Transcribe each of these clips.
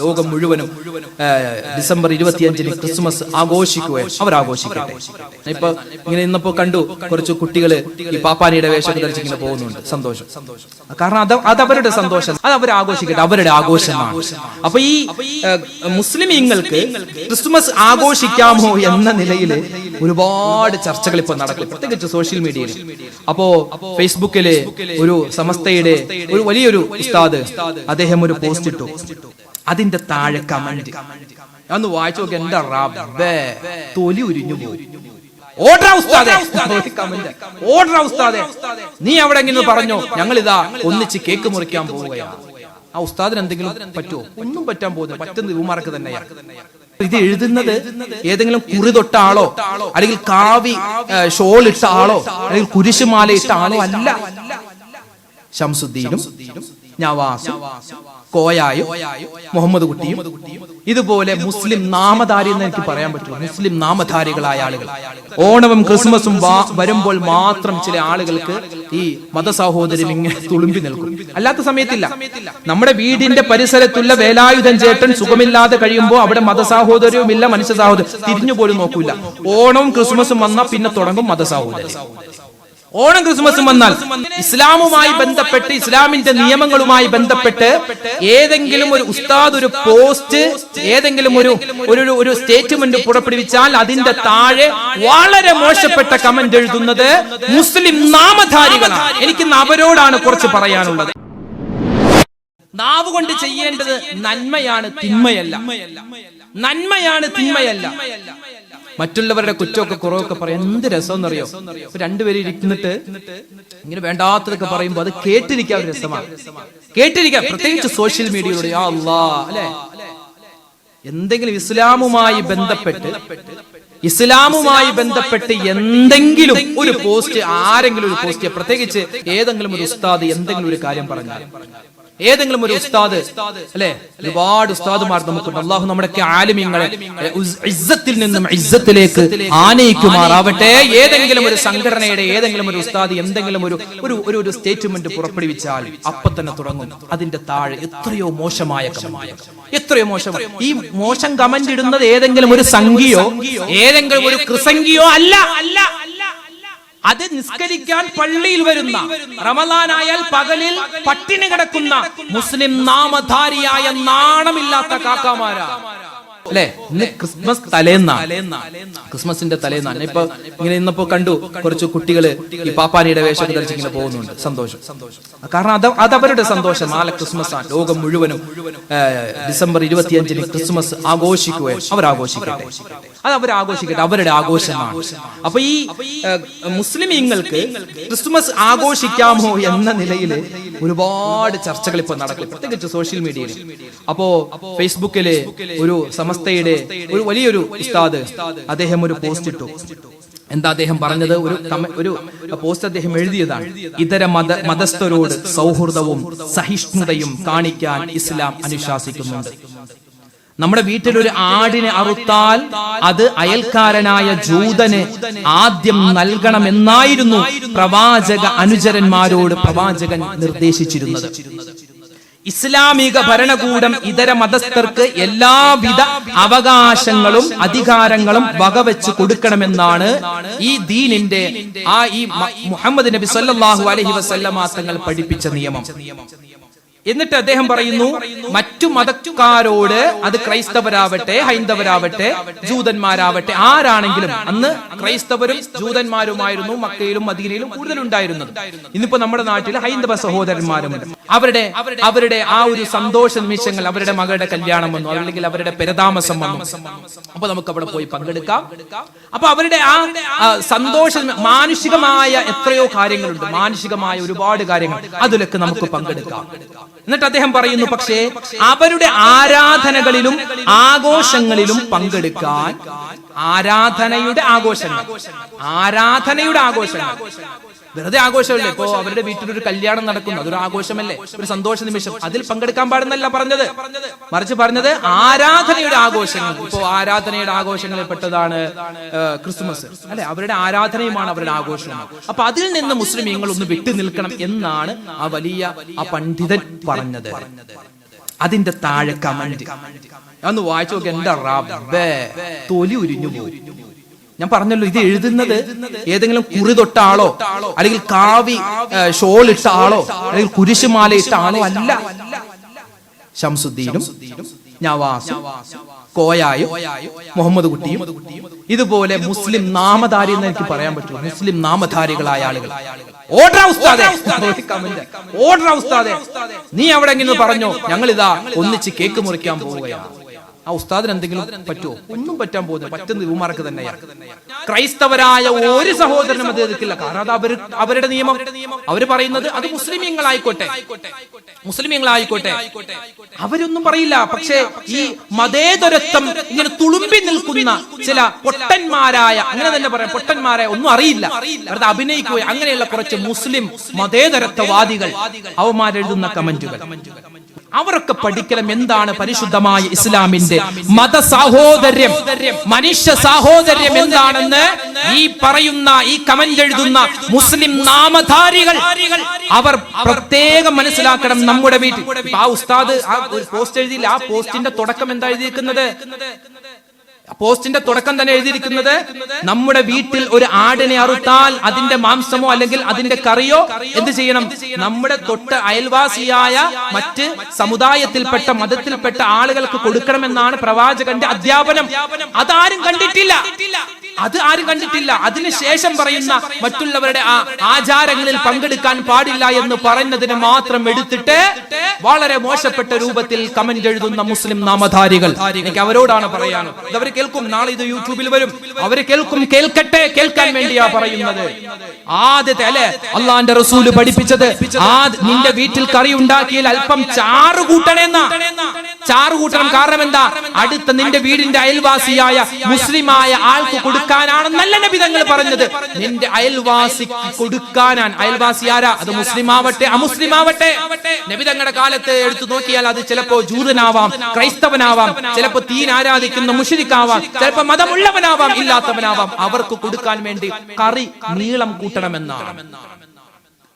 ലോകം മുഴുവനും ഡിസംബർ ഇരുപത്തിയഞ്ചിന് ക്രിസ്മസ് ആഘോഷിക്കുകയാണ് അവർ ആഘോഷിക്കട്ടെ ഇപ്പൊ ഇങ്ങനെ ഇന്നിപ്പോ കണ്ടു കുറച്ച് കുട്ടികൾ ഈ പാപ്പാനിയുടെ വേഷം ധരിച്ച് ഇങ്ങനെ പോകുന്നുണ്ട്. സന്തോഷം. കാരണം അത് അത് അവരുടെ സന്തോഷം. അത് അവർ ആഘോഷിക്കട്ടെ. അവരുടെ ആഘോഷമാണ്. അപ്പൊ ഈ മുസ്ലിമീങ്ങൾക്ക് ക്രിസ്മസ് ആഘോഷിക്കാമോ എന്ന നിലയിൽ ഒരുപാട് ചർച്ചകൾ ഇപ്പൊ നടക്കും. പ്രത്യേകിച്ച് സോഷ്യൽ മീഡിയയിൽ. അപ്പോ ഫേസ്ബുക്കിൽ ഒരു സമസ്തയുടെ ഒരു വലിയൊരു ഉസ്താദ് അദ്ദേഹം ഒരു പോസ്റ്റ് ഇട്ടു. അതിന്റെ താഴെ കമന്റ് അന്ന് വായിച്ചു നോക്കി എന്റെ റബ്ബേ? തൊലി ഉരിഞ്ഞു പോകും ഓർഡർ ഉസ്താദെ. കമന്റ് ഓർഡർ ഉസ്താദെ. നീ അവിടെ എങ്ങനെ പറഞ്ഞു? ഞങ്ങൾ ഇതാ ഒന്നിച്ച് കേക്ക് മുറിക്കാൻ പോവുകയാണ്. ആ ഉസ്താദിന് എന്തെങ്കിലും പറ്റുമോ? ഒന്നും പറ്റാൻ പോകുന്നില്ല. പറ്റുന്ന ഇവമാർക്ക് തന്നെയാ. ഇത് എഴുതുന്നത് ഏതെങ്കിലും കുറി തൊട്ട ആളോ അല്ലെങ്കിൽ കാവി ഷോൾ ഇട്ട ആളോ? അല്ലെങ്കിൽ കുരിശുമാല ഇട്ട ആളോ? അല്ല. ഷംസുദ്ദീനും നവാസും കോയായും മുഹമ്മദ് കുട്ടിയും. ഇതുപോലെ മുസ്ലിം നാമധാരി എന്ന് എനിക്ക് പറയാൻ പറ്റുള്ളൂ. മുസ്ലിം നാമധാരികളായ ആളുകൾ. ഓണവും ക്രിസ്മസും വരുമ്പോൾ മാത്രം ചില ആളുകൾക്ക് ഈ മതസഹോദര്യം ഇങ്ങനെ തുളുമ്പി നിൽക്കും. അല്ലാത്ത സമയത്തില്ല. നമ്മുടെ വീടിന്റെ പരിസരത്തുള്ള വേലായുധൻ ചേട്ടൻ സുഖമില്ലാതെ കഴിയുമ്പോൾ അവിടെ മതസാഹോദര്യവും ഇല്ല മനുഷ്യ സാഹോദര്യം തിരിഞ്ഞു പോലും നോക്കൂല. ഓണവും ക്രിസ്മസും വന്നാൽ പിന്നെ തുടങ്ങും മതസാഹോദര്യം ഓണം ക്രിസ്മസും വന്നാൽ ഇസ്ലാമുമായി ബന്ധപ്പെട്ട് ഇസ്ലാമിന്റെ നിയമങ്ങളുമായി ബന്ധപ്പെട്ട് ഏതെങ്കിലും ഒരു ഉസ്താദ് ഒരു പോസ്റ്റ് ഏതെങ്കിലും ഒരു ഒരു ഒരു- സ്റ്റേറ്റ്മെന്റ് പുറപ്പെടുവിച്ചാൽ അതിന്റെ താഴെ വളരെ മോശപ്പെട്ട കമന്റ് എഴുതുന്നത് മുസ്ലിം നാമധാരികളാണ്. എനിക്ക് അവരോടാണ് കുറച്ച് പറയാനുള്ളത്. നാവ് കൊണ്ട് ചെയ്യേണ്ടത് നന്മയാണ് തിന്മയല്ല. നന്മയാണ് തിന്മയല്ല. മറ്റുള്ളവരുടെ കുറ്റമൊക്കെ കുറവൊക്കെ പറയാം എന്ത് രസമെന്നറിയോ? രണ്ടുപേരും ഇരിക്കുന്നിട്ട് ഇങ്ങനെ വേണ്ടാത്തതൊക്കെ പറയുമ്പോൾ അത് കേട്ടിരിക്കാൻ രസമാണ്. കേട്ടിരിക്കാം പ്രത്യേകിച്ച് സോഷ്യൽ മീഡിയയിലൂടെ ആ എന്തെങ്കിലും ഇസ്ലാമുമായി ബന്ധപ്പെട്ട് ഇസ്ലാമുമായി ബന്ധപ്പെട്ട് എന്തെങ്കിലും ഒരു പോസ്റ്റ് ആരെങ്കിലും ഒരു പോസ്റ്റ് പ്രത്യേകിച്ച് ഏതെങ്കിലും ഒരു ഉസ്താദ് എന്തെങ്കിലും ഒരു കാര്യം പറഞ്ഞാൽ ഏതെങ്കിലും ഒരു ഉസ്താദ് അല്ലെ? ഒരുപാട് ഉസ്താദുമാർ നമുക്കുണ്ട്. അള്ളാഹു നമ്മുടെയൊക്കെ ആലിമ്യങ്ങളെ ഇസ്സത്തിൽ നിന്നും ഇസ്സത്തിലേക്ക് ആനയിക്കുമാറാവട്ടെ. ഏതെങ്കിലും ഒരു സംഘടനയുടെ ഏതെങ്കിലും ഒരു ഉസ്താദ് എന്തെങ്കിലും ഒരു ഒരു ഒരു ഒരു സ്റ്റേറ്റ്മെന്റ് പുറപ്പെടുവിച്ചാൽ അപ്പൊ തന്നെ തുടങ്ങും. അതിന്റെ താഴെ എത്രയോ മോശമായ എത്രയോ മോശം ഈ മോശം കമന്റ് ഇടുന്നത് ഏതെങ്കിലും ഒരു സംഖ്യയോ ഏതെങ്കിലും ഒരു കൃസംഗിയോ അല്ല. അല്ല അത് നിസ്കരിക്കാൻ പള്ളിയിൽ വരുന്ന റമദാനായാൽ പകലിൽ പട്ടിണി കിടക്കുന്ന മുസ്ലിം നാമധാരിയായ നാണമില്ലാത്ത കാക്കാമാരാ. അല്ലെ? ഇന്ന് ക്രിസ്മസ് ക്രിസ്മസിന്റെ തലേന്നാണ് ഇപ്പൊ ഇങ്ങനെ ഇന്നിപ്പോ കണ്ടു കുറച്ച് കുട്ടികൾ ഈ പാപ്പാനിയുടെ വേഷം ധരിച്ച് ഇങ്ങനെ പോകുന്നുണ്ട്. സന്തോഷം. കാരണം അത് അതവരുടെ സന്തോഷം. നാളെ ക്രിസ്മസ് ആണ്. ലോകം മുഴുവനും ഡിസംബർ ഇരുപത്തിയഞ്ചിന് ക്രിസ്മസ് ആഘോഷിക്കുകയും അവർ ആഘോഷിക്കട്ടെ അത് അവർ ആഘോഷിക്കട്ടെ അവരുടെ ആഘോഷമാണ്. അപ്പൊ ഈ മുസ്ലിമീങ്ങൾക്ക് ക്രിസ്മസ് ആഘോഷിക്കാമോ എന്ന നിലയിൽ ഒരുപാട് ചർച്ചകൾ ഇപ്പൊ നടക്കും. പ്രത്യേകിച്ച് സോഷ്യൽ മീഡിയയിൽ. അപ്പോ ഫേസ്ബുക്കിൽ ഒരു സമസ്തയുടെ ഒരു വലിയൊരു ഉസ്താദ് അദ്ദേഹം ഒരു പോസ്റ്റ് ഇട്ടു. എന്താ അദ്ദേഹം പറഞ്ഞത്? ഒരു ഒരു പോസ്റ്റ് അദ്ദേഹം എഴുതിയതാണ്. ഇതര മത മതസ്ഥരോട് സൗഹൃദവും സഹിഷ്ണുതയും കാണിക്കാൻ ഇസ്ലാം അനുശാസിക്കുന്നുണ്ട്. നമ്മുടെ വീട്ടിൽ ഒരു ആടിനെ അറുത്താൽ അത് അയൽക്കാരനായ ജൂതന് ആദ്യം നൽകണമെന്നായിരുന്നു പ്രവാചക അനുചരന്മാരോട് പ്രവാചകൻ നിർദ്ദേശിച്ചിരുന്നത്. ഇസ്ലാമിക ഭരണകൂടം ഇതര മതസ്ഥർക്ക് എല്ലാവിധ അവകാശങ്ങളും അധികാരങ്ങളും വകവെച്ച് കൊടുക്കണമെന്നാണ് ഈ ദീനിന്റെ ആ ഈ മുഹമ്മദ് നബി സല്ലാഹു അലഹി വസല്ലമ തങ്ങൾ പഠിപ്പിച്ച നിയമം. എന്നിട്ട് അദ്ദേഹം പറയുന്നു മറ്റു മതക്കാരോട് അത് ക്രൈസ്തവരാവട്ടെ ഹൈന്ദവരാവട്ടെ ജൂതന്മാരാവട്ടെ ആരാണെങ്കിലും അന്ന് ക്രൈസ്തവരും ജൂതന്മാരുമായിരുന്നു മക്കയിലും മദീനയിലും കൂടുതൽ ഉണ്ടായിരുന്നത് ഇന്നിപ്പോ നമ്മുടെ നാട്ടിൽ ഹൈന്ദവ സഹോദരന്മാരും അവരുടെ അവരുടെ ആ ഒരു സന്തോഷ നിമിഷങ്ങൾ അവരുടെ മകളുടെ കല്യാണം വന്നു അല്ലെങ്കിൽ അവരുടെ പെരതാമസം വന്നു. അപ്പൊ നമുക്ക് അവിടെ പോയി പങ്കെടുക്കാം. അപ്പൊ അവരുടെ ആ ആ, സന്തോഷ മാനുഷികമായ എത്രയോ കാര്യങ്ങളുണ്ട്. മാനുഷികമായ ഒരുപാട് കാര്യങ്ങൾ. അതിലൊക്കെ നമുക്ക് പങ്കെടുക്കാം. എന്നിട്ട് അദ്ദേഹം പറയുന്നു പക്ഷേ അവരുടെ ആരാധനകളിലും ആഘോഷങ്ങളിലും പങ്കെടുക്കാൻ ആരാധനയുടെ ആഘോഷങ്ങൾ ആരാധനയുടെ ആഘോഷങ്ങൾ വെറുതെ ആഘോഷമല്ലേ? ഇപ്പോ അവരുടെ വീട്ടിൽ ഒരു കല്യാണം നടക്കുന്നു. അതൊരു ആഘോഷമല്ലേ? ഒരു സന്തോഷ നിമിഷം. അതിൽ പങ്കെടുക്കാൻ പാടുന്നല്ല പറഞ്ഞത്. മറിച്ച് പറഞ്ഞത് ആരാധനയുടെ ആഘോഷങ്ങൾ. ഇപ്പോ ആരാധനയുടെ ആഘോഷങ്ങളിൽ പെട്ടതാണ് ക്രിസ്മസ്. അല്ലെ? അവരുടെ ആരാധനയുമാണ് അവരുടെ ആഘോഷം. അപ്പൊ അതിൽ നിന്ന് മുസ്ലിമീങ്ങൾ ഒന്ന് വിട്ടു നിൽക്കണം എന്നാണ് ആ വലിയ ആ പണ്ഡിതൻ പറഞ്ഞത്. അതിന്റെ താഴെ കമന്റ് അന്ന് വായിച്ചു നോക്കി. എന്താ റബ്ബേ? തൊലി ഉരിഞ്ഞു പോകും ഞാൻ പറഞ്ഞല്ലോ ഇത് എഴുതുന്നത് ഏതെങ്കിലും കുറി തൊട്ട ആളോ അല്ലെങ്കിൽ കാവി ഷോൾ ഇട്ട ആളോ അല്ലെങ്കിൽ കുരിശുമാല ഇട്ട ആളോ അല്ല. ഷംസുദ്ദീനും നവാസും കോയായും മുഹമ്മദ് കുട്ടിയും ഇതുപോലെ മുസ്ലിം നാമധാരി എന്ന് എനിക്ക് പറയാൻ പറ്റുള്ളൂ. മുസ്ലിം നാമധാരികളായ ആളുകൾ. ഓർഡർ ഉസ്താദെ ഓർഡർ ഉസ്താദെ നീ എവിടെങ്കിലും പറഞ്ഞോ? ഞങ്ങൾ ഇതാ ഒന്നിച്ച് കേക്ക് മുറിക്കാൻ പോവുകയാണ്. ആ ഉസ്താദിന് എന്തെങ്കിലും പറ്റുമോ ഒന്നും പറ്റാൻ പോകുന്നില്ല. പറ്റുന്ന ഇവമാർക്ക് തന്നെയാണ് ക്രൈസ്തവരായ ഒരു സഹോദരനും അത് എതിർക്കില്ല. കാരണം അത് അവർ അവരുടെ നിയമം അവർ പറയുന്നത് അത് മുസ്ലിമീങ്ങളായിക്കോട്ടെ. മുസ്ലിമീങ്ങളായിക്കോട്ടെ. അവരൊന്നും പറയില്ല. പക്ഷേ ഈ മതേതരത്വം ഇങ്ങനെ തുളുമ്പി നിൽക്കുന്ന ചില പൊട്ടന്മാരായ അങ്ങനെ തന്നെ പറയാം. പൊട്ടന്മാരായ ഒന്നും അറിയില്ല. അവരത് അഭിനയിക്കുക അങ്ങനെയുള്ള കുറച്ച് മുസ്ലിം മതേതരത്വവാദികൾ അവന്മാരെഴുതുന്ന കമന്റുകൾ. അവരൊക്കെ പഠിക്കണം എന്താണ് പരിശുദ്ധമായ ഇസ്ലാമിന്റെ മത സാഹോദര്യം മനുഷ്യ സാഹോദര്യം എന്താണെന്ന് ഈ പറയുന്ന ഈ കമന്റ് എഴുതുന്ന മുസ്ലിം നാമധാരികൾ അവർ പ്രത്യേകം മനസ്സിലാക്കണം നമ്മുടെ വീട്ടിൽ. ആ ഉസ്താദ് ആ പോസ്റ്റ് എഴുതിയില്ല. ആ പോസ്റ്റിന്റെ തുടക്കം എന്താ എഴുതിയിരിക്കുന്നത്? പോസ്റ്റിന്റെ തുടക്കം തന്നെ എഴുതിയിരിക്കുന്നത് നമ്മുടെ വീട്ടിൽ ഒരു ആടിനെ അറുത്താൽ അതിന്റെ മാംസമോ അല്ലെങ്കിൽ അതിന്റെ കറിയോ എന്ത് ചെയ്യണം? നമ്മുടെ തൊട്ട് അയൽവാസിയായ മറ്റ് സമുദായത്തിൽപ്പെട്ട മതത്തിൽപ്പെട്ട ആളുകൾക്ക് കൊടുക്കണമെന്നാണ് പ്രവാചകന്റെ അധ്യാപനം. അതാരും കണ്ടിട്ടില്ല. അത് ആരും കണ്ടിട്ടില്ല. അതിനുശേഷം പറയുന്ന മറ്റുള്ളവരുടെ ആ ആചാരങ്ങളിൽ പങ്കെടുക്കാൻ പാടില്ല എന്ന് പറയുന്നതിന് മാത്രം എടുത്തിട്ട് വളരെ മോശപ്പെട്ട രൂപത്തിൽ കമന്റ് എഴുതുന്ന മുസ്ലിം നാമധാരികൾ. എനിക്ക് അവരോടാണ് പറയാൻ. അവർ കേൾക്കും. നാളെ ഇത് യൂട്യൂബിൽ വരും. അവർ കേൾക്കും. കേൾക്കട്ടെ. കേൾക്കാൻ വേണ്ടിയാ പറയുന്നത്. ആദ്യത്തെ അല്ലെ? അള്ളാന്റെ റസൂൽ പഠിപ്പിച്ചത്. ആ നിന്റെ വീട്ടിൽ കറി ഉണ്ടാക്കിയാൽ അല്പം ചാറ് കൂട്ടണേന്ന. ചാറ് കൂട്ടണം കാരണം എന്താ? അടുത്ത നിന്റെ വീടിന്റെ അയൽവാസിയായ മുസ്ലിമായ ആൾക്ക് കൊടുക്കാനാണെന്നല്ല നല്ല നബിതങ്ങൾ പറഞ്ഞത്. നിന്റെ അയൽവാസി കൊടുക്കാനാണ്. അയൽവാസി ആരാ? അത് മുസ്ലിം ആവട്ടെ അമുസ്ലിം ആവട്ടെ നബിതങ്ങളുടെ കാലത്ത് എടുത്തു നോക്കിയാൽ അത് ചിലപ്പോ ജൂതനാവാം ക്രൈസ്തവനാവാം ചിലപ്പോ തീൻ ആരാധിക്കുന്ന മുഷിരിക്കാവാം ചിലപ്പോ മതമുള്ളവനാവാം ഇല്ലാത്തവനാവാം. അവർക്ക് കൊടുക്കാൻ വേണ്ടി കറി നീളം കൂട്ടണമെന്നാണ്.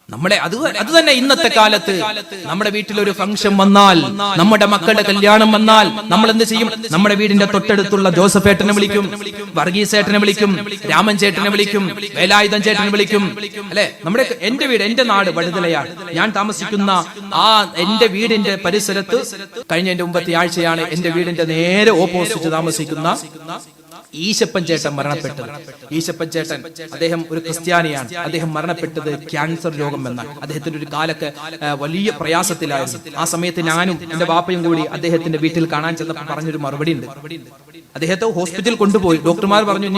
നമ്മുടെ അത് അത് തന്നെ ഇന്നത്തെ കാലത്ത് നമ്മുടെ വീട്ടിൽ ഒരു ഫംഗ്ഷൻ വന്നാൽ നമ്മുടെ മക്കളുടെ കല്യാണം വന്നാൽ നമ്മൾ എന്ത് ചെയ്യും? നമ്മുടെ വീടിന്റെ തൊട്ടടുത്തുള്ള ജോസഫ് ഏട്ടനെ വിളിക്കും വർഗീസ് ഏട്ടനെ വിളിക്കും രാമൻ ചേട്ടനെ വിളിക്കും വേലായുധൻ ചേട്ടനെ വിളിക്കും അല്ലെ? നമ്മുടെ എന്റെ വീട് എന്റെ നാട് വഴുതലയാണ്. ഞാൻ താമസിക്കുന്ന ആ എന്റെ വീടിന്റെ പരിസരത്ത് കഴിഞ്ഞ എന്റെ മുമ്പത്തെ ആഴ്ചയാണ് എന്റെ വീടിന്റെ നേരെ ഓപ്പോസിറ്റ് താമസിക്കുന്ന ഈശപ്പൻ ചേട്ടൻ മരണപ്പെട്ടത്. ഈശപ്പൻ ചേട്ടൻ അദ്ദേഹം ഒരു ക്രിസ്ത്യാനിയാണ്. അദ്ദേഹം മരണപ്പെട്ടത് ക്യാൻസർ രോഗം എന്ന അദ്ദേഹത്തിന്റെ ഒരു കാലൊക്കെ വലിയ പ്രയാസത്തിലായിരുന്നു. ആ സമയത്ത് ഞാനും എന്റെ വാപ്പയും കൂടി അദ്ദേഹത്തിന്റെ വീട്ടിൽ കാണാൻ ചെന്നപ്പോൾ പറഞ്ഞൊരു മറുപടി ഉണ്ട് അദ്ദേഹത്തെ ഹോസ്പിറ്റലിൽ കൊണ്ടുപോയി. ഡോക്ടർമാർ പറഞ്ഞു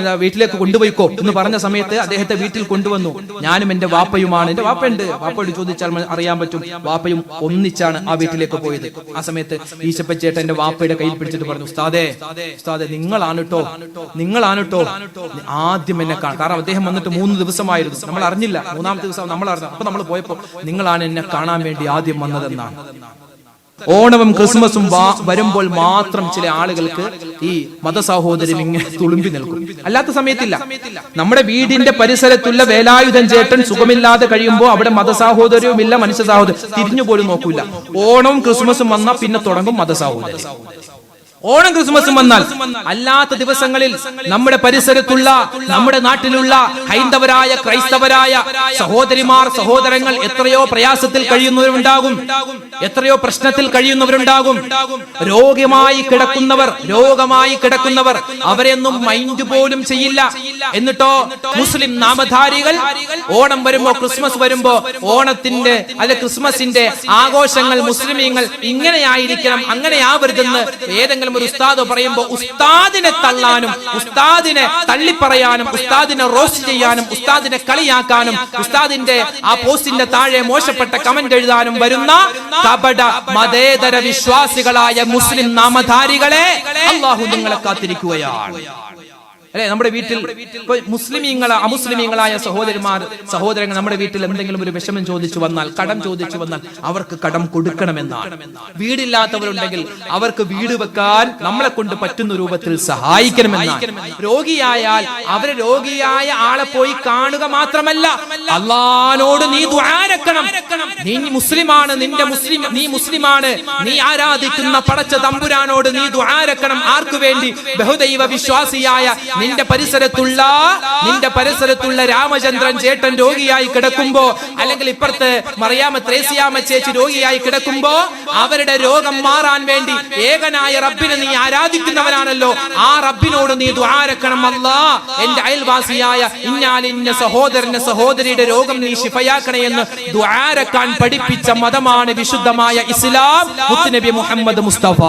എന്താ, വീട്ടിലേക്ക് കൊണ്ടുപോയിക്കോ. എന്ന് പറഞ്ഞ സമയത്ത് അദ്ദേഹത്തെ വീട്ടിൽ കൊണ്ടുവന്നു. ഞാനും എന്റെ വാപ്പയുമാണ്. എന്റെ വാപ്പയുണ്ട്. വാപ്പയോട് ചോദിച്ചാൽ അറിയാൻ പറ്റും. വാപ്പയും ഒന്നിച്ചാണ് ആ വീട്ടിലേക്ക് പോയത്. ആ സമയത്ത് ഈശപ്പച്ചേട്ട എന്റെ വാപ്പയുടെ കയ്യിൽ പിടിച്ചിട്ട് പറഞ്ഞു ഉസ്താദേ ഉസ്താദെ നിങ്ങളാണ് കേട്ടോ നിങ്ങളാണ് കേട്ടോ ആദ്യം എന്നെ കാണാം കാരണം അദ്ദേഹം വന്നിട്ട് മൂന്ന് ദിവസമായിരുന്നു. നമ്മൾ അറിഞ്ഞില്ല മൂന്നാമത്തെ ദിവസം നമ്മൾ അറിഞ്ഞു. അപ്പൊ നമ്മൾ പോയപ്പോ നിങ്ങളാണ് എന്നെ കാണാൻ വേണ്ടി ആദ്യം വന്നതെന്നാണ്. ഓണവും ക്രിസ്മസും വരുമ്പോൾ മാത്രം ചില ആളുകൾക്ക് ഈ മതസഹോദര്യം ഇങ്ങനെ തുളുമ്പി നിൽക്കും. അല്ലാത്ത സമയത്തില്ല. നമ്മുടെ വീടിന്റെ പരിസരത്തുള്ള വേലായുധൻ ചേട്ടൻ സുഖമില്ലാതെ കഴിയുമ്പോൾ അവിടെ മതസാഹോദര്യവും ഇല്ല മനുഷ്യ തിരിഞ്ഞു പോലും നോക്കൂല. ഓണവും ക്രിസ്മസും വന്നാൽ പിന്നെ തുടങ്ങും മതസാഹോദര്യം ഓണം ക്രിസ്മസും വന്നാൽ അല്ലാത്ത ദിവസങ്ങളിൽ നമ്മുടെ പരിസരത്തുള്ള നമ്മുടെ നാട്ടിലുള്ള ഹൈന്ദവരായ ക്രൈസ്തവരായ സഹോദരിമാർ സഹോദരങ്ങൾ എത്രയോ പ്രയാസത്തിൽ കഴിയുന്നവരുണ്ടാകും. എത്രയോ പ്രശ്നത്തിൽ കഴിയുന്നവരുണ്ടാകും. രോഗമായി കിടക്കുന്നവർ രോഗമായി കിടക്കുന്നവർ അവരെയൊന്നും മൈൻഡ് പോലും ചെയ്യില്ല. എന്നിട്ടോ മുസ്ലിം നാമധാരികൾ ഓണം വരുമ്പോ ക്രിസ്മസ് വരുമ്പോ ഓണത്തിന്റെ അല്ലെ ക്രിസ്മസിന്റെ ആഘോഷങ്ങൾ മുസ്ലിമീങ്ങൾ ഇങ്ങനെയായിരിക്കണം അങ്ങനെയാവരുതെന്ന് ഏതെങ്കിലും ഒരു ഉസ്താദ് പറയുമ്പോ ഉസ്താദിനെ തള്ളാനും ഉസ്താദിനെ തള്ളിപ്പറയാനും ഉസ്താദിനെ റോസ്റ്റ് ചെയ്യാനും ഉസ്താദിനെ കളിയാക്കാനും ഉസ്താദിന്റെ ആ പോസ്റ്റിന്റെ താഴെ മോശപ്പെട്ട കമന്റ് എഴുതാനും വരുന്ന കപട മതേതര വിശ്വാസികളായ മുസ്ലിം നാമധാരികളെ അള്ളാഹു നിങ്ങളെ കാത്തിരിക്കുകയാണ്. അല്ലെ? നമ്മുടെ വീട്ടിൽ മുസ്ലിമീങ്ങളെ മുസ്ലിമീങ്ങള അമുസ്ലിമീങ്ങളായ സഹോദരന്മാർ സഹോദരങ്ങൾ നമ്മുടെ വീട്ടിൽ എന്തെങ്കിലും ഒരു വിഷമം ചോദിച്ചു വന്നാൽ കടം ചോദിച്ചു വന്നാൽ അവർക്ക് കടം കൊടുക്കണമെന്നാണ്. വീടില്ലാത്തവരുണ്ടെങ്കിൽ അവർക്ക് വീട് വെക്കാൻ നമ്മളെ കൊണ്ട് പറ്റുന്ന രൂപത്തിൽ സഹായിക്കണമെന്നാണ്. രോഗിയായാൽ അവരെ രോഗിയായ ആളെ പോയി കാണുക മാത്രമല്ല അള്ളഹാനോട് നീ ദ്വാരക്കണം നീ മുസ്ലിമാണ് നിന്റെ മുസ്ലിം നീ മുസ്ലിമാണ്. നീ ആരാധിക്കുന്ന പടച്ച തമ്പുരാനോട് നീ ദ്വാരക്കണം ആർക്കു വേണ്ടി? ബഹുദൈവ വിശ്വാസിയായ നിന്റെ പരിസരത്തുള്ള നിന്റെ പരിസരത്തുള്ള രാമചന്ദ്രൻ ചേട്ടൻ രോഗിയായി കിടക്കുമ്പോ അല്ലെങ്കിൽ ഇപ്പുറത്ത് മറിയാമ ത്രേസിയാമ ചേച്ചി രോഗിയായി കിടക്കുമ്പോ അവരുടെ രോഗം മാറാൻ വേണ്ടി ഏകനായ റബ്ബിനെ നീ ആരാധിക്കുന്നവനാണല്ലോ. ആ റബ്ബിനോട് നീ ദ്വാരക്കണം അല്ലാ. എന്റെ അയൽവാസിയായ ഇന്നാലിന്ന സഹോദരന്റെ സഹോദരിയുടെ രോഗം നീ ശിഫയാക്കണേ എന്ന് ദ്വാരക്കാൻ പഠിപ്പിച്ച മതമാണ് വിശുദ്ധമായ ഇസ്ലാം. മുത്തുനബി മുഹമ്മദ് മുസ്തഫ.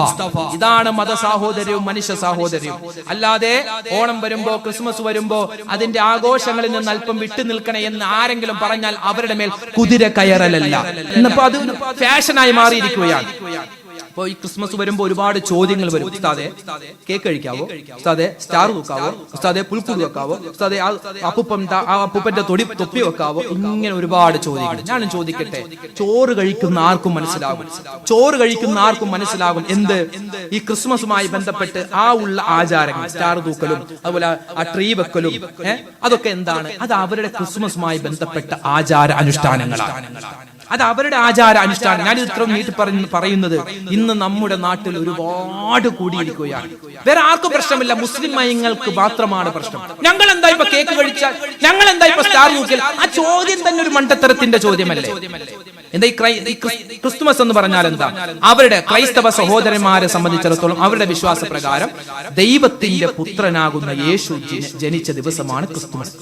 ഇതാണ് മത സാഹോദര്യവും മനുഷ്യ സാഹോദര്യവും. അല്ലാതെ ഓണം വരുമ്പോ ക്രിസ്മസ് വരുമ്പോ അതിന്റെ ആഘോഷങ്ങളിൽ നിന്ന് അല്പം വിട്ടു നിൽക്കണേ എന്ന് ആരെങ്കിലും പറഞ്ഞാൽ അവരുടെ മേൽ കുതിര കയറലല്ല. എന്നപ്പോ അത് ഫാഷനായി മാറിയിരിക്കുകയാണ്. അപ്പൊ ഈ ക്രിസ്മസ് വരുമ്പോ ഒരുപാട് ചോദ്യങ്ങൾ വരും. ഉസ്താദെ കേക്ക് കഴിക്കാവോ? ഉസ്താദെ സ്റ്റാർ തൂക്കാവോ ഉസ്താദെ പുൽക്കൂട് വെക്കാവോ? ഉസ്താദെ ആ അപ്പൂപ്പൻ ആ അപ്പുപ്പന്റെ തൊടി തൊപ്പി വെക്കാവോ? ഇങ്ങനെ ഒരുപാട് ചോദ്യങ്ങൾ. ഞാനും ചോദിക്കട്ടെ? ചോറ് കഴിക്കുന്ന ആർക്കും മനസ്സിലാകും. ചോറ് കഴിക്കുന്ന ആർക്കും മനസ്സിലാകും എന്ത്? ഈ ക്രിസ്മസുമായി ബന്ധപ്പെട്ട് ആ ഉള്ള ആചാരങ്ങൾ. സ്റ്റാർ തൂക്കലും അതുപോലെ ആ ട്രീ വെക്കലും അതൊക്കെ എന്താണ്? അത് അവരുടെ ക്രിസ്മസുമായി ബന്ധപ്പെട്ട ആചാര അനുഷ്ഠാനങ്ങളാണ്. അത് അവരുടെ ആചാര അനുഷ്ഠാനം. ഞാൻ ഇത്ര നീട്ടി പറഞ്ഞു പറയുന്നത് ഇന്ന് നമ്മുടെ നാട്ടിൽ ഒരുപാട് കൂടിയിരിക്കുകയാണ്. വേറെ ആർക്കും പ്രശ്നമില്ല. മുസ്ലിം മയങ്ങൾക്ക് മാത്രമാണ് പ്രശ്നം. ഞങ്ങൾ എന്താ ഇപ്പൊ കേക്ക് കഴിച്ചാൽ? ഞങ്ങൾ എന്താ ഇപ്പൊ സ്റ്റാർ നോക്കിയാൽ ആ ചോദ്യം തന്നെ ഒരു മണ്ടത്തരത്തിന്റെ ചോദ്യമല്ലേ? എന്താ ഈ ക്രൈ- ഈ ക്രിസ്തുമസ് എന്ന് പറഞ്ഞാൽ എന്താ? അവരുടെ ക്രൈസ്തവ സഹോദരന്മാരെ സംബന്ധിച്ചിടത്തോളം അവരുടെ വിശ്വാസ പ്രകാരം ദൈവത്തിന്റെ പുത്രനാകുന്ന യേശു ജനിച്ച ദിവസമാണ് ക്രിസ്തുമസ്.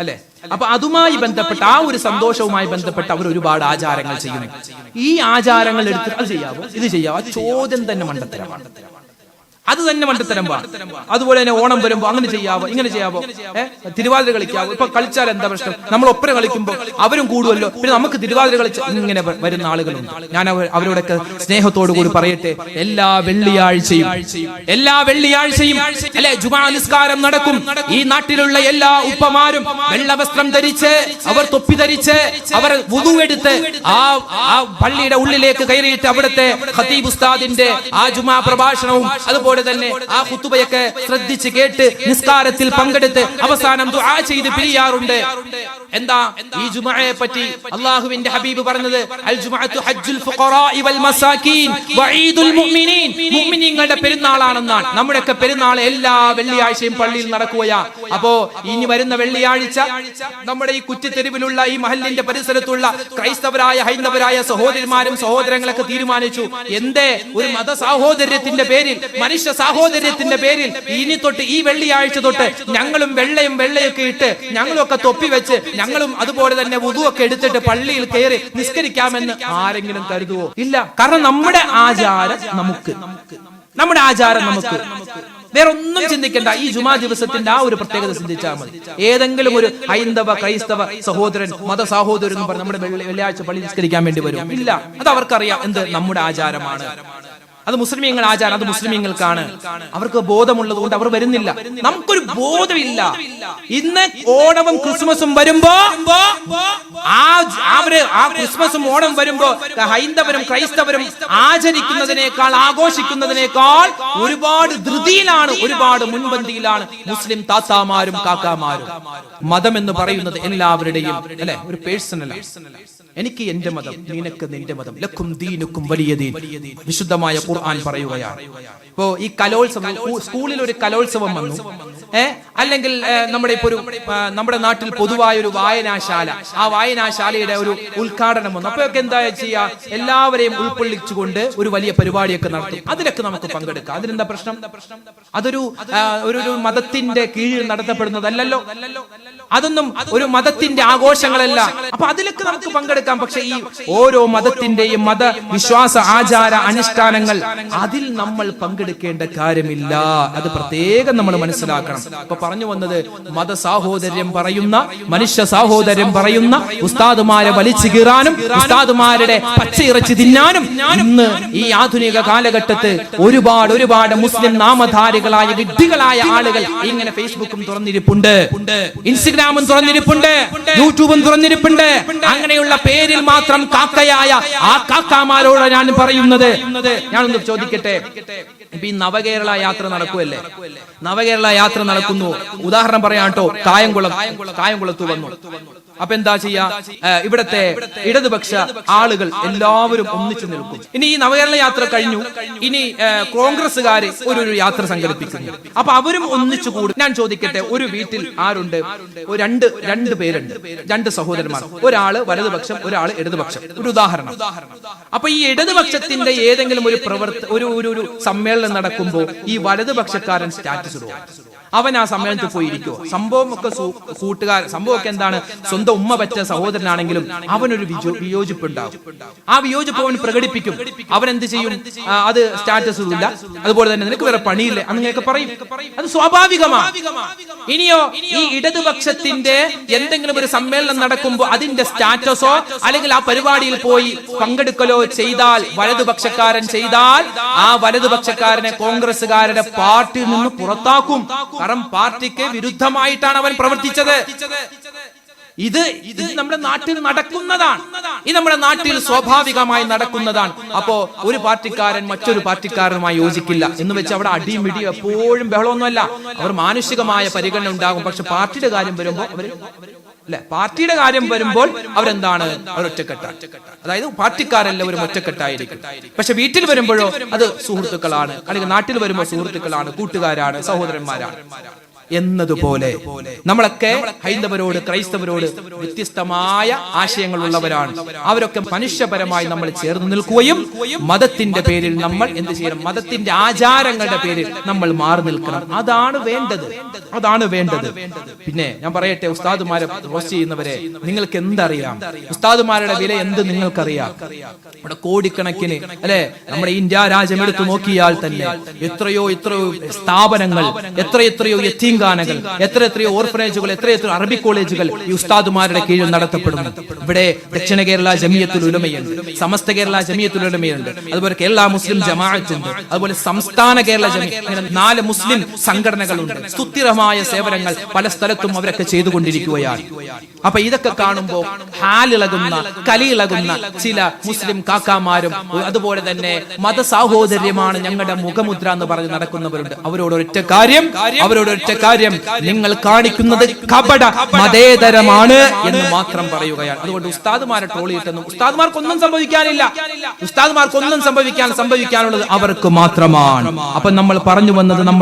അല്ലെ? അപ്പൊ അതുമായി ബന്ധപ്പെട്ട ആ ഒരു സന്തോഷവുമായി ബന്ധപ്പെട്ട് അവർ ഒരുപാട് ആചാരങ്ങൾ ചെയ്യുന്നു. ഈ ആചാരങ്ങൾ എടുത്ത് അത് ചെയ്യാവോ? ഇത് ചെയ്യാവോ? ചോദ്യം തന്നെ മണ്ടത്തരമാണ്. അത് തന്നെ മണ്ടത്തരം പാ അതുപോലെ തന്നെ ഓണം വരുമ്പോ അങ്ങനെ ചെയ്യാവോ ഇങ്ങനെ ചെയ്യാവോ. തിരുവാതിര കളിക്കാവോ? ഇപ്പൊ കളിച്ചാൽ എന്താ പ്രശ്നം? നമ്മൾ ഒപ്പന കളിക്കുമ്പോൾ അവരും കൂടുമല്ലോ പിന്നെ നമുക്ക് തിരുവാതിര കളിച്ച് ഇങ്ങനെ വരുന്ന ആളുകളുണ്ട്. ഞാൻ അവരോടൊക്കെ സ്നേഹത്തോടു കൂടി പറയട്ടെ. എല്ലാ വെള്ളിയാഴ്ചയും എല്ലാ വെള്ളിയാഴ്ചയും അല്ലെ ജുമാ നിസ്കാരം നടക്കും. ഈ നാട്ടിലുള്ള എല്ലാ ഉപ്പമാരും വെള്ള വസ്ത്രം ധരിച്ച് അവർ തൊപ്പി ധരിച്ച് അവർ വുതുവെടുത്ത് ആ ആ പള്ളിയുടെ ഉള്ളിലേക്ക് കയറിയിട്ട് അവിടുത്തെ ഖതീബ് ഉസ്താദിന്റെ ആ ജുമാ പ്രഭാഷണവും അതുപോലെ തന്നെ ആ കുത്തുബയൊക്കെ ശ്രദ്ധിച്ച് കേട്ട് നിസ്കാരത്തിൽ പങ്കെടുത്ത് അവസാനം ദുആ ചെയ്ത് പിരിയാറുണ്ട്. എന്താ? ഈ ജുമഅയെ പറ്റി അള്ളാഹുവിന്റെ ഹബീബ് പറഞ്ഞത് അൽ ജുമഅത്തു ഹജ്ജുൽ ഫുഖറാഇ വൽ മസാകീൻ വഈദുൽ മുഅ്മിനീൻ. മുഅ്മിനീങ്ങളുടെ പെരുന്നാളാണെന്നാണ്. നമ്മുടെയൊക്കെ പെരുന്നാൾ എല്ലാ വെള്ളിയാഴ്ചയും പള്ളിയിൽ നടക്കുകയാ. അപ്പോ ഇനി വരുന്ന വെള്ളിയാഴ്ച നമ്മുടെ ഈ കുറ്റിത്തെരുവിലുള്ള ഈ മഹല്ലിന്റെ പരിസരത്തുള്ള ക്രൈസ്തവരായ ഹൈന്ദവരായ സഹോദരിമാരും സഹോദരങ്ങളൊക്കെ തീരുമാനിച്ചു. എന്തേ? ഒരു മത സാഹോദര്യത്തിന്റെ പേരിൽ മനുഷ്യ സാഹോദര്യത്തിന്റെ പേരിൽ ഇനി തൊട്ട് ഈ വെള്ളിയാഴ്ച തൊട്ട് ഞങ്ങളും വെള്ളയും വെള്ളയൊക്കെ ഇട്ട് ഞങ്ങളൊക്കെ തൊപ്പി വെച്ച് ഞങ്ങളും അതുപോലെ തന്നെ വുതുവൊക്കെ എടുത്തിട്ട് പള്ളിയിൽ കയറി നിസ്കരിക്കാമെന്ന് ആരെങ്കിലും കരുതുവോ? ഇല്ല. കാരണം നമ്മുടെ ആചാരം നമുക്ക്. നമ്മുടെ ആചാരം നമുക്ക്. വേറെ ഒന്നും ചിന്തിക്കേണ്ട. ഈ ജുമാ ദിവസത്തിന്റെ ആ ഒരു പ്രത്യേകത ചിന്തിച്ചാൽ മതി. ഏതെങ്കിലും ഒരു ഹൈന്ദവ ക്രൈസ്തവ സഹോദരൻ മത സഹോദരൻ എന്ന് പറഞ്ഞ് നമ്മുടെ വെള്ളിയാഴ്ച പള്ളി നിസ്കരിക്കാൻ വേണ്ടി വരും. ഇല്ല. അത് അവർക്കറിയാം എന്ത്? നമ്മുടെ ആചാരമാണ്. അത് മുസ്ലിമീങ്ങൾ ആചാരം അത് മുസ്ലിമീങ്ങൾക്കാണ്. അവർക്ക് ബോധമുള്ളത് കൊണ്ട് അവർ വരുന്നില്ല. നമുക്കൊരു ബോധമില്ല. ഇന്ന് ഓണവും ക്രിസ്മസും വരുമ്പോ ആ അവർ ആ ക്രിസ്മസും ഓണം വരുമ്പോ ഹൈന്ദവരും ക്രൈസ്തവരും ആചരിക്കുന്നതിനേക്കാൾ ആഘോഷിക്കുന്നതിനേക്കാൾ ഒരുപാട് ധൃതിയിലാണ് ഒരുപാട് മുൻപന്തിയിലാണ് മുസ്ലിം താത്താമാരും കാക്കാമാരും. മതം എന്ന് പറയുന്നത് എല്ലാവരുടെയും അല്ലെ? ഒരു പേഴ്സണൽ എനിക്ക് എന്റെ മതം നിനക്ക് നിന്റെ മതം ലക്കും ദീനുക്കും വലിയ ദീൻ. വിശുദ്ധമായ ഖുർആൻ പറയുകയാണ്. ഇപ്പോ ഈ കലോത്സവം സ്കൂളിൽ ഒരു കലോത്സവം വന്നു. ഏ? അല്ലെങ്കിൽ നമ്മുടെ ഇപ്പൊ ഒരു നമ്മുടെ നാട്ടിൽ പൊതുവായ ഒരു വായനാശാല. ആ വായനാശാലയുടെ ഒരു ഉദ്ഘാടനം വന്നു. അപ്പോഴൊക്കെ എന്താ ചെയ്യാ? എല്ലാവരെയും ഉൾക്കൊള്ളിച്ചുകൊണ്ട് ഒരു വലിയ പരിപാടിയൊക്കെ നടത്തും. അതിലൊക്കെ നമുക്ക് പങ്കെടുക്കാം. അതിനെന്താ പ്രശ്നം? അതൊരു ഒരു മതത്തിന്റെ കീഴിൽ നടത്തപ്പെടുന്നതല്ലല്ലോ. അതൊന്നും ഒരു മതത്തിന്റെ ആഘോഷങ്ങളല്ല. അപ്പൊ അതിലൊക്കെ നമുക്ക് പങ്കെടുക്കാം. പക്ഷെ ഈ ഓരോ മതത്തിന്റെയും മത വിശ്വാസ ആചാര അനുഷ്ഠാനങ്ങൾ അതിൽ നമ്മൾ പങ്കെടുക്കേണ്ട കാര്യമില്ല. അത് പ്രത്യേകം നമ്മൾ മനസ്സിലാക്കണം. ഇപ്പൊ പറഞ്ഞു വന്നത് മത സാഹോദര്യം പറയുന്ന മനുഷ്യ സാഹോദര്യം പറയുന്ന ഉസ്താദുമാരെ വലിച്ചു കീറാനും ഉസ്താദുമാരുടെ പച്ചയിറച്ചി തിന്നാനും ഇന്ന് ഈ ആധുനിക കാലഘട്ടത്ത് ഒരുപാട് ഒരുപാട് മുസ്ലിം നാമധാരികളായ വിഡ്ഢികളായ ആളുകൾ ഇങ്ങനെ ഫേസ്ബുക്കും തുറന്നിരിപ്പുണ്ട് ഇൻസ്റ്റഗ്രാമും തുറന്നിരിപ്പുണ്ട് യൂട്യൂബും തുറന്നിരിപ്പുണ്ട്. അങ്ങനെയുള്ള പേരിൽ മാത്രം കാക്കയായ ആ കാക്കാമാരോട് ഞാൻ പറയുന്നത്. ഞാനൊന്ന് ചോദിക്കട്ടെ? ഇപ്പൊ ഈ നവകേരള യാത്ര നടക്കുമല്ലേ നവകേരള യാത്ര നടക്കുന്നു. ഉദാഹരണം പറയാട്ടോ കായംകുളം കായംകുളത്ത് വന്നു. അപ്പൊ എന്താ ചെയ്യാ? ഇവിടത്തെ ഇടതുപക്ഷ ആളുകൾ എല്ലാവരും ഒന്നിച്ചു നിൽക്കും. ഇനി ഈ നവകേരള യാത്ര കഴിഞ്ഞു. ഇനി കോൺഗ്രസ്സുകാര് ഒരു ഒരു യാത്ര സംഘടിപ്പിക്കുന്നു. അപ്പൊ അവരും ഒന്നിച്ചു കൂടും. ഞാൻ ചോദിക്കട്ടെ ഒരു വീട്ടിൽ ആരുണ്ട്? ഒരു രണ്ട് രണ്ട് പേരുണ്ട്. രണ്ട് സഹോദരന്മാർ. ഒരാൾ വലതുപക്ഷം ഒരാൾ ഇടതുപക്ഷം. ഒരു ഉദാഹരണം. അപ്പൊ ഈ ഇടതുപക്ഷത്തിന്റെ ഏതെങ്കിലും ഒരു പ്രവർത്ത ഒരു ഒരു ഒരു സമ്മേളനം നടക്കുമ്പോൾ ഈ വലതുപക്ഷക്കാരൻ സ്റ്റാറ്റസ് ഇടുക അവൻ ആ സമ്മേളനത്തിൽ പോയിരിക്കുവോ. സംഭവം ഒക്കെ കൂട്ടുകാർ സംഭവം ഒക്കെ എന്താണ്? സ്വന്തം ഉമ്മ പറ്റ സഹോദരനാണെങ്കിലും അവനൊരു വിയോജിപ്പ് ഉണ്ടാകും ആ വിയോജിപ്പ് അവൻ പ്രകടിപ്പിക്കും. അവൻ എന്ത് ചെയ്യും? അത് സ്റ്റാറ്റസ് ഇല്ല അതുപോലെ തന്നെ നിനക്ക് വേറെ പണിയില്ലേ? അങ്ങനെയൊക്കെ പറയും. അത് സ്വാഭാവികമാണ് ഇനിയോ ഈ ഇടതുപക്ഷത്തിന്റെ എന്തെങ്കിലും ഒരു സമ്മേളനം നടക്കുമ്പോൾ അതിന്റെ സ്റ്റാറ്റസോ അല്ലെങ്കിൽ ആ പരിപാടിയിൽ പോയി പങ്കെടുക്കലോ ചെയ്താൽ വലതുപക്ഷക്കാരൻ ചെയ്താൽ ആ വലതുപക്ഷക്കാരനെ കോൺഗ്രസ്സുകാരുടെ പാർട്ടിയിൽ നിന്ന് പുറത്താക്കും. കാരണം പാർട്ടിക്ക് വിരുദ്ധമായിട്ടാണ് അവൻ പ്രവർത്തിച്ചത്. ഇത് ഇത് നമ്മുടെ നാട്ടിൽ നടക്കുന്നതാണ്. ഇത് നമ്മുടെ നാട്ടിൽ സ്വാഭാവികമായി നടക്കുന്നതാണ്. അപ്പോ ഒരു പാർട്ടിക്കാരൻ മറ്റൊരു പാർട്ടിക്കാരനുമായി യോജിക്കില്ല എന്ന് വെച്ച് അവിടെ അടിയും ഇടിയും എപ്പോഴും ബഹളമൊന്നുമല്ല. അവർ മാനുഷികമായ പരിഗണന ഉണ്ടാകും. പക്ഷെ പാർട്ടിയുടെ കാര്യം വരുമ്പോൾ അവർ അല്ലെ? പാർട്ടിയുടെ കാര്യം വരുമ്പോൾ അവരെന്താണ്? അവർ ഒറ്റക്കെട്ടാണ്. അതായത് പാർട്ടിക്കാരെല്ലാവരും ഒറ്റക്കെട്ടായിരിക്കും. പക്ഷെ വീട്ടിൽ വരുമ്പോഴോ അത് സുഹൃത്തുക്കളാണ്. അല്ലെങ്കിൽ നാട്ടിൽ വരുമ്പോൾ സുഹൃത്തുക്കളാണ് കൂട്ടുകാരാണ് സഹോദരന്മാരാണ്. എന്നതുപോലെ നമ്മളൊക്കെ ഹൈന്ദവരോട് ക്രൈസ്തവരോട് വ്യത്യസ്തമായ ആശയങ്ങളുള്ളവരാണ്. അവരൊക്കെ മനുഷ്യപരമായി നമ്മൾ ചേർന്ന് നിൽക്കുകയും മതത്തിന്റെ പേരിൽ നമ്മൾ എന്ത് ചെയ്യണം? മതത്തിന്റെ ആചാരങ്ങളുടെ പേരിൽ നമ്മൾ മാറി നിൽക്കണം. അതാണ് വേണ്ടത്. അതാണ് വേണ്ടത്. പിന്നെ ഞാൻ പറയട്ടെ ഉസ്താദുമാരെ റോസ്റ്റ് ചെയ്യുന്നവരെ നിങ്ങൾക്ക് എന്തറിയാം? ഉസ്താദുമാരുടെ വില എന്ത് നിങ്ങൾക്കറിയാം? നമ്മുടെ കോടിക്കണക്കിന് അല്ലെ? നമ്മുടെ ഇന്ത്യ രാജ്യം എടുത്തു നോക്കിയാൽ തന്നെ എത്രയോ എത്രയോ സ്ഥാപനങ്ങൾ എത്ര എത്രയോ യത്തീംഖാനകൾ എത്ര എത്രയോ ഓർഫനേജുകൾ എത്ര എത്രയോ അറബി കോളേജുകൾ ഈ ഉസ്താദുമാരുടെ കീഴിൽ നടത്തപ്പെടുന്നു. ഇവിടെ ദക്ഷിണ കേരള ജമിയത്തുൽ ഉലമയുണ്ട് സമസ്ത കേരള ജമിയത്തുൽ ഉലമയുണ്ട് അതുപോലെ കേരള മുസ്ലിം ജമാഅത്തുണ്ട് അതുപോലെ സംസ്ഥാന കേരള ജമി ഇങ്ങനെ നാല് മുസ്ലിം സംഘടനകളുണ്ട്. സുസ്ഥിരമായ സേവനങ്ങൾ പല സ്ഥലത്തും അവരൊക്കെ ചെയ്തുകൊണ്ടിരിക്കുകയാണ്. അപ്പൊ ഇതൊക്കെ കാണുമ്പോൾ ഹാലിളകുന്ന കലിയിളകുന്ന ചില മുസ്ലിം കാക്കാമാരും അതുപോലെ തന്നെ മത മതസാഹോദര്യമാണ് ഞങ്ങളുടെ മുഖമുദ്ര എന്ന് പറഞ്ഞ് നടക്കുന്നവരുണ്ട്. അവരോട് ഒറ്റ കാര്യം അവരോട് ഒറ്റ കാര്യം നിങ്ങൾ കാണിക്കുന്നത് കപട മതേതരമാണ് എന്ന് മാത്രം പറയുകയാണ്. അതുകൊണ്ട് ഉസ്താദുമാരെ ട്രോളിയിട്ടെന്നും ഉസ്താദ്മാർക്കൊന്നും സംഭവിക്കാനില്ല. ഉസ്താദ്മാർക്കൊന്നും സംഭവിക്കാൻ സംഭവിക്കാനുള്ളത് അവർക്ക് മാത്രമാണ്. അപ്പൊ നമ്മൾ പറഞ്ഞു വന്നത് നമ്മൾ